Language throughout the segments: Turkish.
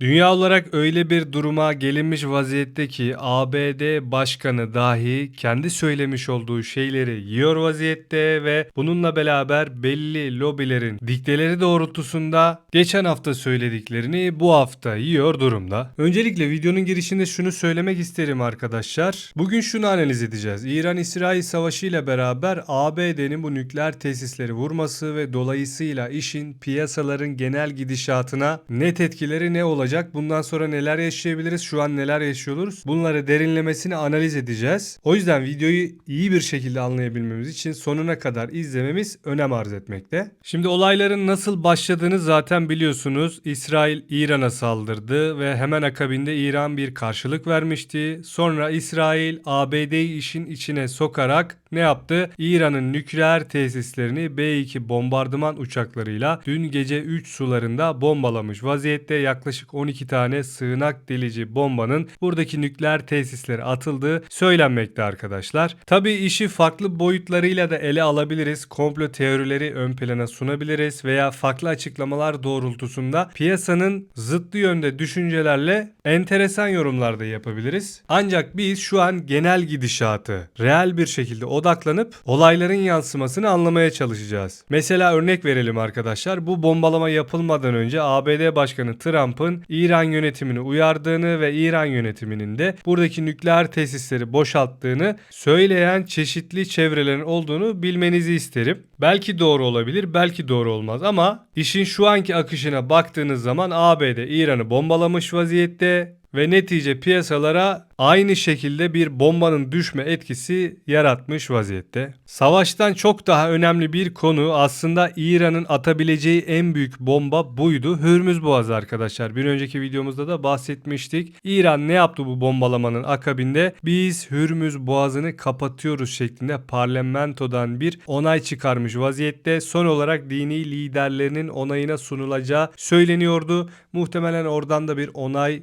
Dünya olarak öyle bir duruma gelinmiş vaziyette ki ABD başkanı dahi kendi söylemiş olduğu şeyleri yiyor vaziyette ve bununla beraber belli lobilerin dikteleri doğrultusunda geçen hafta söylediklerini bu hafta yiyor durumda. Öncelikle videonun girişinde şunu söylemek isterim arkadaşlar. Bugün şunu analiz edeceğiz. İran-İsrail savaşı ile beraber ABD'nin bu nükleer tesisleri vurması ve dolayısıyla işin piyasaların genel gidişatına net etkileri ne olacak? Bundan sonra neler yaşayabiliriz? Şu an neler yaşıyoruz? Bunları derinlemesine analiz edeceğiz. O yüzden videoyu iyi bir şekilde anlayabilmemiz için sonuna kadar izlememiz önem arz etmekte. Şimdi olayların nasıl başladığını zaten biliyorsunuz. İsrail İran'a saldırdı ve hemen akabinde İran bir karşılık vermişti. Sonra İsrail ABD'yi işin içine sokarak ne yaptı? İran'ın nükleer tesislerini B-2 bombardıman uçaklarıyla dün gece 3 sularında bombalamış vaziyette yaklaşık 12 tane sığınak delici bombanın buradaki nükleer tesislere atıldığı söylenmekte arkadaşlar. Tabi işi farklı boyutlarıyla da ele alabiliriz. Komplo teorileri ön plana sunabiliriz veya farklı açıklamalar doğrultusunda piyasanın zıttı yönde düşüncelerle enteresan yorumlar da yapabiliriz. Ancak biz şu an genel gidişatı reel bir şekilde odaklanıp olayların yansımasını anlamaya çalışacağız. Mesela örnek verelim arkadaşlar. Bu bombalama yapılmadan önce ABD Başkanı Trump'ın İran yönetimini uyardığını ve İran yönetiminin de buradaki nükleer tesisleri boşalttığını söyleyen çeşitli çevrelerin olduğunu bilmenizi isterim. Belki doğru olabilir, belki doğru olmaz ama işin şu anki akışına baktığınız zaman ABD İran'ı bombalamış vaziyette ve netice piyasalara aynı şekilde bir bombanın düşme etkisi yaratmış vaziyette. Savaştan çok daha önemli bir konu aslında İran'ın atabileceği en büyük bomba buydu. Hürmüz Boğazı arkadaşlar. Bir önceki videomuzda da bahsetmiştik. İran ne yaptı bu bombalamanın akabinde? Biz Hürmüz Boğazı'nı kapatıyoruz şeklinde parlamentodan bir onay çıkarmış vaziyette. Son olarak dini liderlerinin onayına sunulacağı söyleniyordu. Muhtemelen oradan da bir onay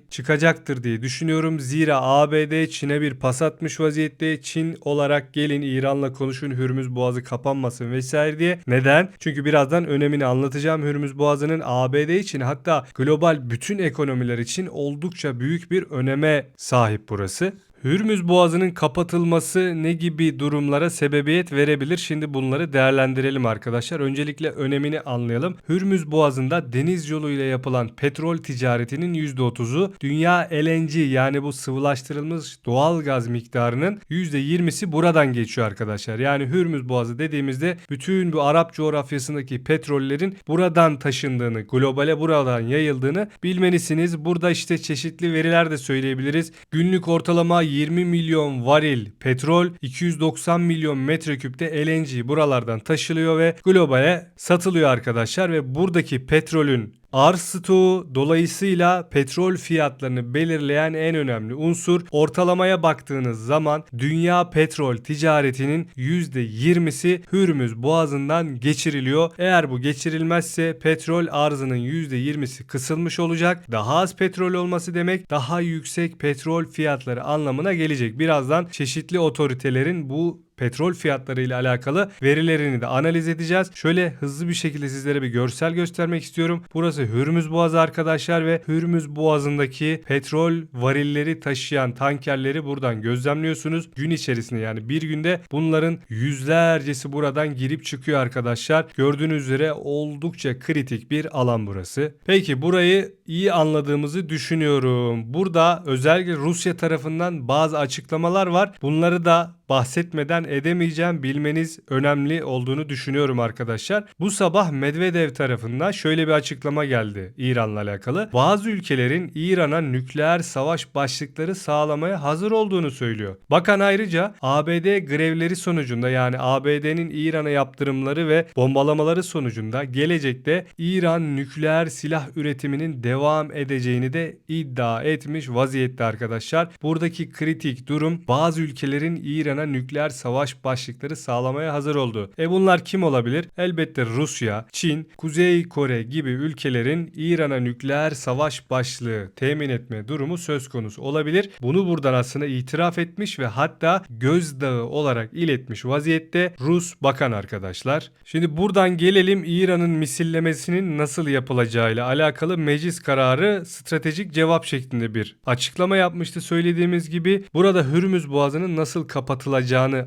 çıkacaktır diye düşünüyorum. Zira ABD Çin'e bir pas atmış vaziyette. Çin olarak gelin İran'la konuşun Hürmüz Boğazı kapanmasın vesaire diye. Neden? Çünkü birazdan önemini anlatacağım. Hürmüz Boğazı'nın ABD için hatta global bütün ekonomiler için oldukça büyük bir öneme sahip burası. Hürmüz Boğazı'nın kapatılması ne gibi durumlara sebebiyet verebilir? Şimdi bunları değerlendirelim arkadaşlar. Öncelikle önemini anlayalım. Hürmüz Boğazı'nda deniz yoluyla yapılan petrol ticaretinin %30'u dünya LNG yani bu sıvılaştırılmış doğal gaz miktarının %20'si buradan geçiyor arkadaşlar. Yani Hürmüz Boğazı dediğimizde bütün bu Arap coğrafyasındaki petrollerin buradan taşındığını, globale buradan yayıldığını bilmelisiniz. Burada işte çeşitli veriler de söyleyebiliriz. Günlük ortalama 20 milyon varil petrol, 290 milyon metreküpte LNG buralardan taşılıyor ve globale satılıyor arkadaşlar ve buradaki petrolün arz stoğu dolayısıyla petrol fiyatlarını belirleyen en önemli unsur ortalamaya baktığınız zaman dünya petrol ticaretinin %20'si Hürmüz boğazından geçiriliyor. Eğer bu geçirilmezse petrol arzının %20'si kısılmış olacak. Daha az petrol olması demek daha yüksek petrol fiyatları anlamına gelecek. Birazdan çeşitli otoritelerin bu petrol fiyatları ile alakalı verilerini de analiz edeceğiz. Şöyle hızlı bir şekilde sizlere bir görsel göstermek istiyorum. Burası Hürmüz Boğazı arkadaşlar ve Hürmüz Boğazı'ndaki petrol varilleri taşıyan tankerleri buradan gözlemliyorsunuz. Gün içerisinde yani bir günde bunların yüzlercesi buradan girip çıkıyor arkadaşlar. Gördüğünüz üzere oldukça kritik bir alan burası. Peki burayı iyi anladığımızı düşünüyorum. Burada özellikle Rusya tarafından bazı açıklamalar var. Bunları da bahsetmeden edemeyeceğim bilmeniz önemli olduğunu düşünüyorum arkadaşlar. Bu sabah Medvedev tarafından şöyle bir açıklama geldi İran'la alakalı. Bazı ülkelerin İran'a nükleer savaş başlıkları sağlamaya hazır olduğunu söylüyor. Bakan ayrıca ABD grevleri sonucunda yani ABD'nin İran'a yaptırımları ve bombalamaları sonucunda gelecekte İran nükleer silah üretiminin devam edeceğini de iddia etmiş vaziyette arkadaşlar. Buradaki kritik durum bazı ülkelerin İran İran'a nükleer savaş başlıkları sağlamaya hazır oldu. E bunlar kim olabilir? Elbette Rusya, Çin, Kuzey Kore gibi ülkelerin İran'a nükleer savaş başlığı temin etme durumu söz konusu olabilir. Bunu buradan aslında itiraf etmiş ve hatta gözdağı olarak iletmiş vaziyette Rus bakan arkadaşlar. Şimdi buradan gelelim İran'ın misillemesinin nasıl yapılacağıyla alakalı meclis kararı stratejik cevap şeklinde bir açıklama yapmıştı söylediğimiz gibi. Burada Hürmüz Boğazı'nın nasıl kapatılacağını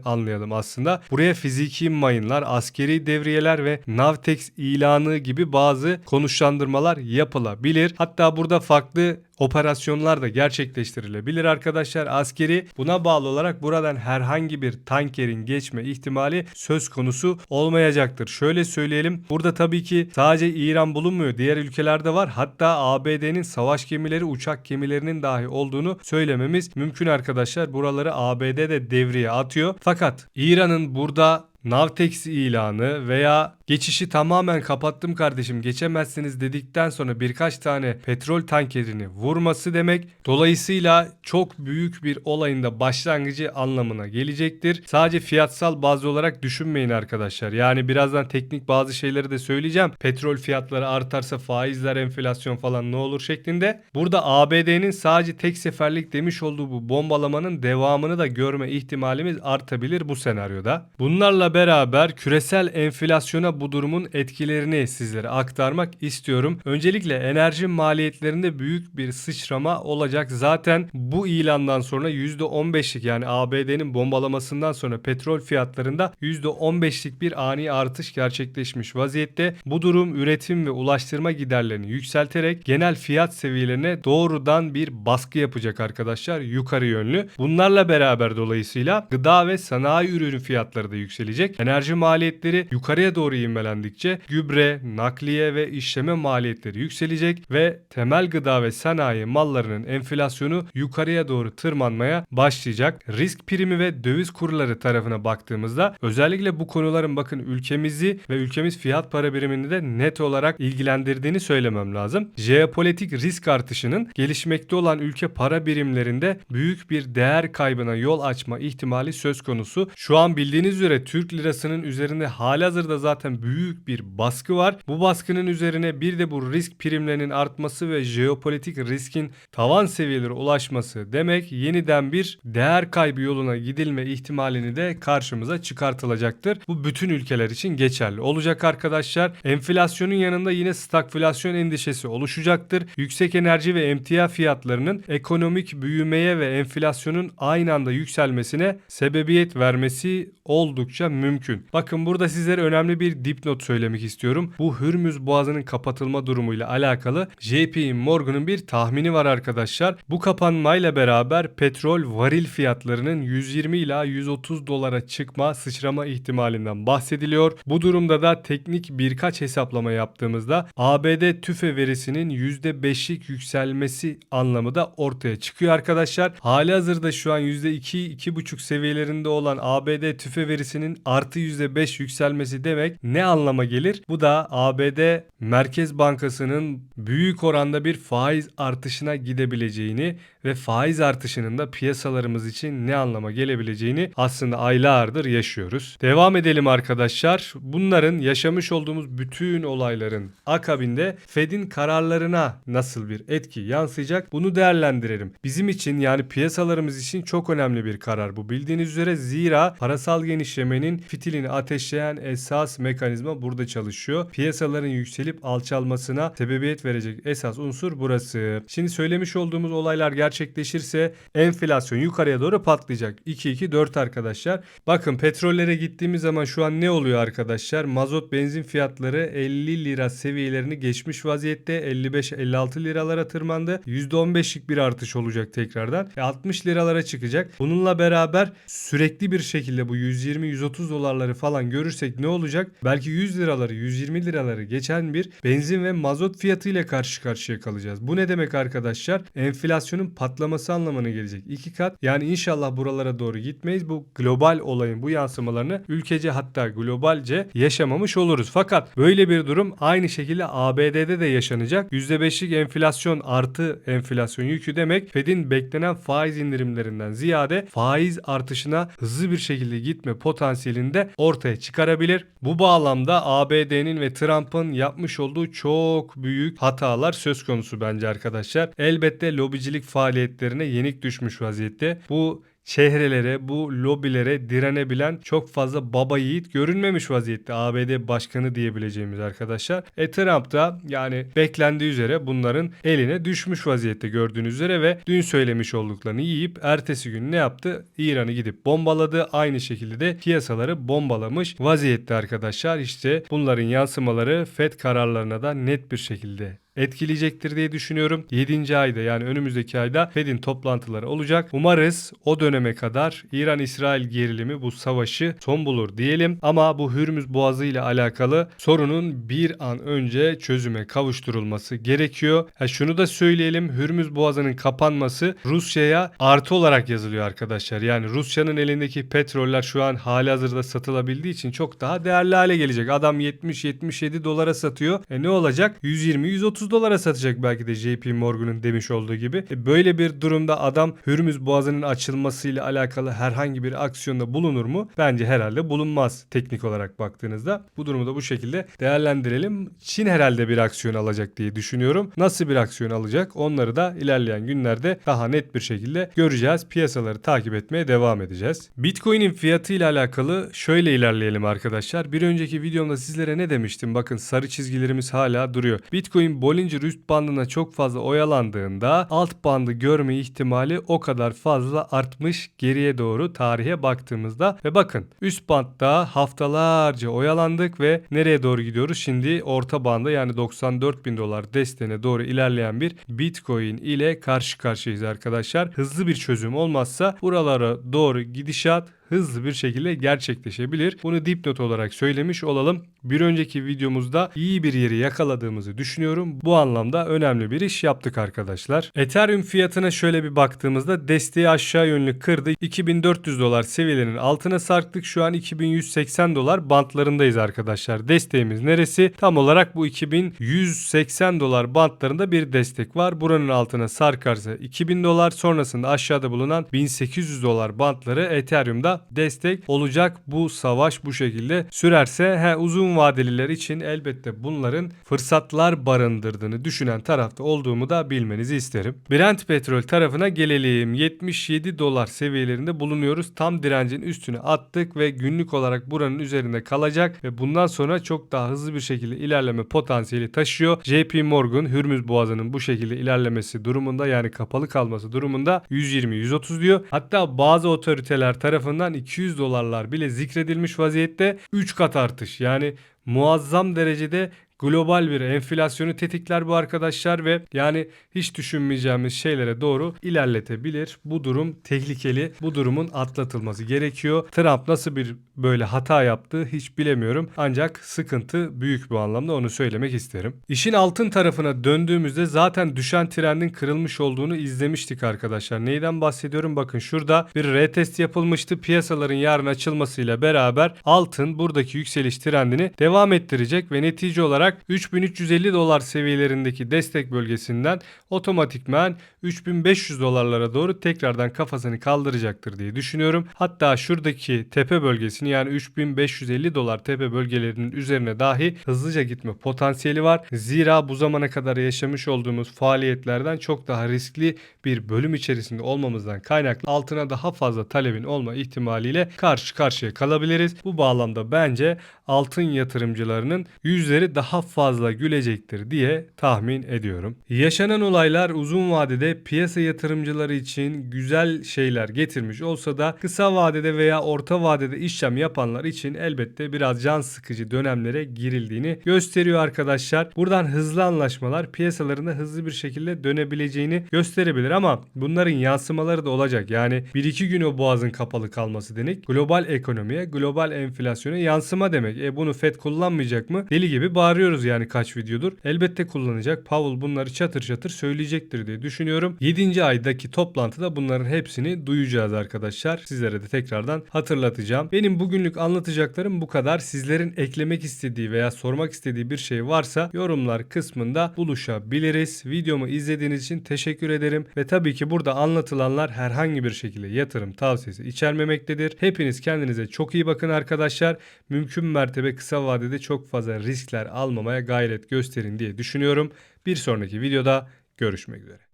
anlayalım aslında. Buraya fiziki mayınlar, askeri devriyeler ve Navtex ilanı gibi bazı konuşlandırmalar yapılabilir. Hatta burada farklı operasyonlar da gerçekleştirilebilir arkadaşlar. Askeri buna bağlı olarak buradan herhangi bir tankerin geçme ihtimali söz konusu olmayacaktır. Şöyle söyleyelim. Burada tabii ki sadece İran bulunmuyor. Diğer ülkelerde var. Hatta ABD'nin savaş gemileri, uçak gemilerinin dahi olduğunu söylememiz mümkün arkadaşlar. Buraları ABD de devreye atıyor. Fakat İran'ın burada Navtex ilanı veya geçişi tamamen kapattım kardeşim geçemezsiniz dedikten sonra birkaç tane petrol tankerini vurması demek. Dolayısıyla çok büyük bir olayın da başlangıcı anlamına gelecektir. Sadece fiyatsal bazı olarak düşünmeyin arkadaşlar. Yani birazdan teknik bazı şeyleri de söyleyeceğim. Petrol fiyatları artarsa faizler, enflasyon falan ne olur şeklinde. Burada ABD'nin sadece tek seferlik demiş olduğu bu bombalamanın devamını da görme ihtimalimiz artabilir bu senaryoda. Bunlarla beraber küresel enflasyona bu durumun etkilerini sizlere aktarmak istiyorum. Öncelikle enerji maliyetlerinde büyük bir sıçrama olacak. Zaten bu ilandan sonra %15'lik yani ABD'nin bombalamasından sonra petrol fiyatlarında %15'lik bir ani artış gerçekleşmiş vaziyette. Bu durum üretim ve ulaştırma giderlerini yükselterek genel fiyat seviyelerine doğrudan bir baskı yapacak arkadaşlar yukarı yönlü. Bunlarla beraber dolayısıyla gıda ve sanayi ürünü fiyatları da yükselecek. Enerji maliyetleri yukarıya doğru ivmelendikçe gübre, nakliye ve işleme maliyetleri yükselecek ve temel gıda ve sanayi mallarının enflasyonu yukarıya doğru tırmanmaya başlayacak. Risk primi ve döviz kurları tarafına baktığımızda özellikle bu konuların bakın ülkemizi ve ülkemiz fiyat para birimini de net olarak ilgilendirdiğini söylemem lazım. Jeopolitik risk artışının gelişmekte olan ülke para birimlerinde büyük bir değer kaybına yol açma ihtimali söz konusu. Şu an bildiğiniz üzere Türk lirasının üzerinde halihazırda zaten büyük bir baskı var. Bu baskının üzerine bir de bu risk primlerinin artması ve jeopolitik riskin tavan seviyelere ulaşması demek yeniden bir değer kaybı yoluna gidilme ihtimalini de karşımıza çıkartılacaktır. Bu bütün ülkeler için geçerli olacak arkadaşlar. Enflasyonun yanında yine stagflasyon endişesi oluşacaktır. Yüksek enerji ve emtia fiyatlarının ekonomik büyümeye ve enflasyonun aynı anda yükselmesine sebebiyet vermesi oldukça mümkün. Bakın burada sizlere önemli bir dipnot söylemek istiyorum. Bu Hürmüz Boğazı'nın kapatılma durumuyla alakalı JP Morgan'ın bir tahmini var arkadaşlar. Bu kapanmayla beraber petrol varil fiyatlarının 120 ila 130 dolara çıkma sıçrama ihtimalinden bahsediliyor. Bu durumda da teknik birkaç hesaplama yaptığımızda ABD tüfe verisinin %5'lik yükselmesi anlamı da ortaya çıkıyor arkadaşlar. Hali hazırda şu an %2-2,5 seviyelerinde olan ABD tüfe verisinin artı %5 yükselmesi demek ne anlama gelir? Bu da ABD Merkez Bankası'nın büyük oranda bir faiz artışına gidebileceğini ve faiz artışının da piyasalarımız için ne anlama gelebileceğini aslında aylardır yaşıyoruz. Devam edelim arkadaşlar. Bunların yaşamış olduğumuz bütün olayların akabinde Fed'in kararlarına nasıl bir etki yansıyacak bunu değerlendirelim. Bizim için yani piyasalarımız için çok önemli bir karar bu. Bildiğiniz üzere zira parasal genişlemenin fitilini ateşleyen esas mekanizma burada çalışıyor. Piyasaların yükselip alçalmasına sebebiyet verecek esas unsur burası. Şimdi söylemiş olduğumuz olaylar gerçekleşirse enflasyon yukarıya doğru patlayacak. 2-2-4 arkadaşlar. Bakın petrollere gittiğimiz zaman şu an ne oluyor arkadaşlar? Mazot benzin fiyatları 50 lira seviyelerini geçmiş vaziyette. 55-56 liralara tırmandı. %15'lik bir artış olacak tekrardan. E 60 liralara çıkacak. Bununla beraber sürekli bir şekilde bu 120-130 30 dolarları falan görürsek ne olacak? Belki 100 liraları 120 liraları geçen bir benzin ve mazot fiyatı ile karşı karşıya kalacağız. Bu ne demek arkadaşlar? Enflasyonun patlaması anlamına gelecek. İki kat yani inşallah buralara doğru gitmeyiz. Bu global olayın bu yansımalarını ülkece hatta globalce yaşamamış oluruz. Fakat böyle bir durum aynı şekilde ABD'de de yaşanacak. %5'lik enflasyon artı enflasyon yükü demek Fed'in beklenen faiz indirimlerinden ziyade faiz artışına hızlı bir şekilde gitme potansiyelini de ortaya çıkarabilir. Bu bağlamda ABD'nin ve Trump'ın yapmış olduğu çok büyük hatalar söz konusu bence arkadaşlar. Elbette lobicilik faaliyetlerine yenik düşmüş vaziyette. Bu çehrelere, bu lobilere direnebilen çok fazla baba yiğit görünmemiş vaziyette ABD başkanı diyebileceğimiz arkadaşlar. E Trump da yani beklendiği üzere bunların eline düşmüş vaziyette gördüğünüz üzere ve dün söylemiş olduklarını yiyip ertesi gün ne yaptı? İran'ı gidip bombaladı. Aynı şekilde de piyasaları bombalamış vaziyette arkadaşlar. İşte bunların yansımaları FED kararlarına da net bir şekilde etkileyecektir diye düşünüyorum. 7. ayda yani önümüzdeki ayda Fed'in toplantıları olacak. Umarız o döneme kadar İran-İsrail gerilimi bu savaşı son bulur diyelim. Ama bu Hürmüz Boğazı ile alakalı sorunun bir an önce çözüme kavuşturulması gerekiyor. Ha şunu da söyleyelim. Hürmüz Boğazı'nın kapanması Rusya'ya artı olarak yazılıyor arkadaşlar. Yani Rusya'nın elindeki petroller şu an hali hazırda satılabildiği için çok daha değerli hale gelecek. Adam 70-77 dolara satıyor. E ne olacak? 120-130 dolara satacak belki de JP Morgan'ın demiş olduğu gibi. E böyle bir durumda adam Hürmüz Boğazı'nın açılmasıyla alakalı herhangi bir aksiyonda bulunur mu? Bence herhalde bulunmaz teknik olarak baktığınızda. Bu durumu da bu şekilde değerlendirelim. Çin herhalde bir aksiyon alacak diye düşünüyorum. Nasıl bir aksiyon alacak? Onları da ilerleyen günlerde daha net bir şekilde göreceğiz. Piyasaları takip etmeye devam edeceğiz. Bitcoin'in fiyatı ile alakalı şöyle ilerleyelim arkadaşlar. Bir önceki videomda sizlere ne demiştim? Bakın sarı çizgilerimiz hala duruyor. Bitcoin Bollinger üst bandına çok fazla oyalandığında alt bandı görme ihtimali o kadar fazla artmış geriye doğru tarihe baktığımızda ve bakın üst bantta haftalarca oyalandık ve nereye doğru gidiyoruz? Şimdi orta banda yani 94 bin dolar desteğine doğru ilerleyen bir Bitcoin ile karşı karşıyayız arkadaşlar. Hızlı bir çözüm olmazsa buralara doğru gidişat hızlı bir şekilde gerçekleşebilir. Bunu dipnot olarak söylemiş olalım. Bir önceki videomuzda iyi bir yeri yakaladığımızı düşünüyorum. Bu anlamda önemli bir iş yaptık arkadaşlar. Ethereum fiyatına şöyle bir baktığımızda desteği aşağı yönlü kırdı. 2400 dolar seviyelerinin altına sarktık. Şu an 2180 dolar bantlarındayız arkadaşlar. Desteğimiz neresi? Tam olarak bu 2180 dolar bantlarında bir destek var. Buranın altına sarkarsa 2000 dolar sonrasında aşağıda bulunan 1800 dolar bantları Ethereum'da destek olacak. Bu savaş bu şekilde sürerse he, uzun vadeliler için elbette bunların fırsatlar barındırdığını düşünen tarafta olduğumu da bilmenizi isterim. Brent petrol tarafına gelelim. 77 dolar seviyelerinde bulunuyoruz. Tam direncin üstüne attık ve günlük olarak buranın üzerinde kalacak ve bundan sonra çok daha hızlı bir şekilde ilerleme potansiyeli taşıyor. JP Morgan Hürmüz Boğazı'nın bu şekilde ilerlemesi durumunda yani kapalı kalması durumunda 120-130 diyor. Hatta bazı otoriteler tarafından 200 dolarlar bile zikredilmiş vaziyette 3 kat artış. Yani muazzam derecede global bir enflasyonu tetikler bu arkadaşlar ve yani hiç düşünmeyeceğimiz şeylere doğru ilerletebilir. Bu durum tehlikeli. Bu durumun atlatılması gerekiyor. Trump nasıl bir böyle hata yaptı hiç bilemiyorum. Ancak sıkıntı büyük bu anlamda onu söylemek isterim. İşin altın tarafına döndüğümüzde zaten düşen trendin kırılmış olduğunu izlemiştik arkadaşlar. Neyden bahsediyorum? Bakın şurada bir retest yapılmıştı. Piyasaların yarın açılmasıyla beraber altın buradaki yükseliş trendini devam ettirecek ve netice olarak 3350 dolar seviyelerindeki destek bölgesinden otomatikman 3500 dolarlara doğru tekrardan kafasını kaldıracaktır diye düşünüyorum. Hatta şuradaki tepe bölgesini yani 3550 dolar tepe bölgelerinin üzerine dahi hızlıca gitme potansiyeli var. Zira bu zamana kadar yaşamış olduğumuz faaliyetlerden çok daha riskli bir bölüm içerisinde olmamızdan kaynaklı altına daha fazla talebin olma ihtimaliyle karşı karşıya kalabiliriz. Bu bağlamda bence altın yatırımcılarının yüzleri daha fazla gülecektir diye tahmin ediyorum. Yaşanan olaylar uzun vadede piyasa yatırımcıları için güzel şeyler getirmiş olsa da kısa vadede veya orta vadede işlem yapanlar için elbette biraz can sıkıcı dönemlere girildiğini gösteriyor arkadaşlar. Buradan hızlı anlaşmalar piyasalarında hızlı bir şekilde dönebileceğini gösterebilir ama bunların yansımaları da olacak. Yani 1-2 gün o boğazın kapalı kalması demek global ekonomiye, global enflasyona yansıma demek. E bunu FED kullanmayacak mı? Deli gibi bağırıyoruz yani kaç videodur. Elbette kullanacak. Powell bunları çatır çatır söyleyecektir diye düşünüyorum. 7. aydaki toplantıda bunların hepsini duyacağız arkadaşlar. Sizlere de tekrardan hatırlatacağım. Benim bugünlük anlatacaklarım bu kadar. Sizlerin eklemek istediği veya sormak istediği bir şey varsa yorumlar kısmında buluşabiliriz. Videomu izlediğiniz için teşekkür ederim ve tabii ki burada anlatılanlar herhangi bir şekilde yatırım tavsiyesi içermemektedir. Hepiniz kendinize çok iyi bakın arkadaşlar. Mümkün mertebe kısa vadede çok fazla riskler almamaya gayret gösterin diye düşünüyorum. Bir sonraki videoda görüşmek üzere.